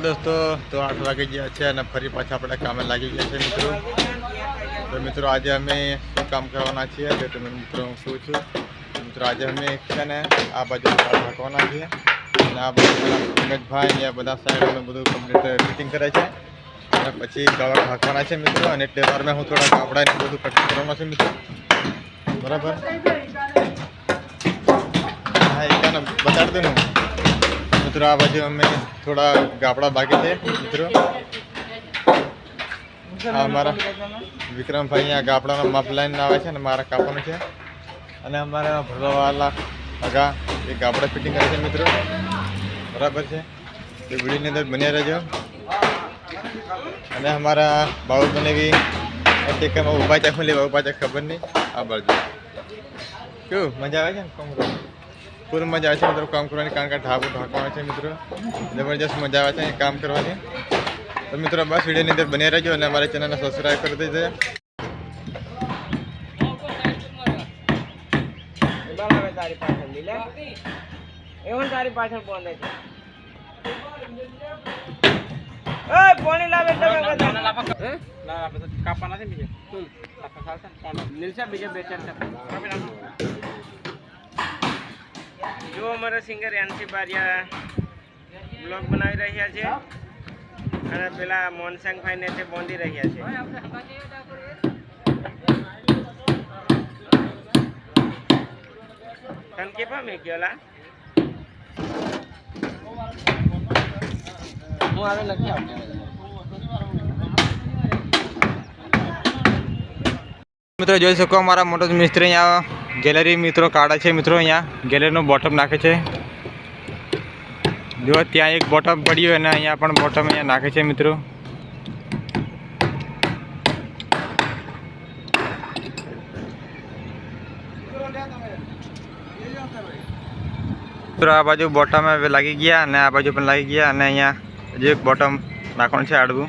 દોસ્તો, તો આઠ વાગી ગયા છે અને ફરી પાછા આપણે કામે લાગી ગયા છે મિત્રો. તો મિત્રો, આજે અમે શું કામ કરવાના છીએ તો તમે મિત્રો હું શું છું? મિત્રો, આજે અમે છે ને આ બાજુ રાખવાના છીએ. અને આ બાજુ ભાઈ અહીંયા બધા સાઈડ અમે બધું કમ્પ્લીટ ફિટિંગ કરે છે. અને પછી ગાળા નાખવાના છે મિત્રો, અને એટલે વારમાં હું થોડા કાપડા બધું કટિંગ કરવાનું છે મિત્રો. બરાબર? હા, એ કાને બતાડી દઉં મિત્રો, આ બાજુ અમે થોડા ગાપડા બાકી છે, મિત્રો. આ અમારા વિક્રમભાઈ અહીંયા ગાપડાનો માપ લાઈન આવે છે ને મારા કાપવાનું છે. અને અમારા ભરવાવાલા અગા એ ગાપડા ફિટિંગ કરે છે, મિત્રો. બરાબર છે. તો વિડીયોની અંદર બન્યા રહેજો. અને અમારા બાબુ બનેવી ટેકામાં ઊભા ચા ખુલી ઊભા ચા ખબર નહીં. આ બાજુ. કેવું? મજા આવે છે ને? કામ ફૂલ મજા આવે છે મિત્રો, કામ કરવાની, કારણ કે ઢાબો ઢાંકવાનો છે મિત્રો. જબરજસ્ત મજા આવે છે અહીં કામ કરવાની. તો મિત્રો, બસ વિડીયોની અંદર બની રહેજો અને અમારી ચેનલને સબસ્ક્રાઈબ કરી દેજો. તારી પાછળ લીલે એવું તારી પાછળ પોને છે? ઓય પોણી લાવે હે? નીલસા બીજા બે ચાર કાપા. જો અમારા સિંગર એનસી બારિયા બ્લોગ બનાવી રહ્યા છે અને પેલા મોનસંગભાઈ ને તે બોંધી રહ્યા છે. તને કે મેં ગયોલા હું આવે લખી આવતો. મિત્રો, જોઈ શકો અમારા મોટો મિસ્ત્રી અહીંયા. ગેલેરી મિત્રો કાઢા છે મિત્રો અહીંયા. ગેલેરીનું બોટમ નાખે છે. જો ત્યાં એક બોટમ પડ્યું અને અહીંયા પણ બોટમ અહીંયા નાખે છે મિત્રો. મિત્રો, આ બાજુ બોટમ લાગી ગયા અને આ બાજુ પણ લાગી ગયા અને અહીંયા હજુ એક બોટમ નાખવાનું છે આડવું.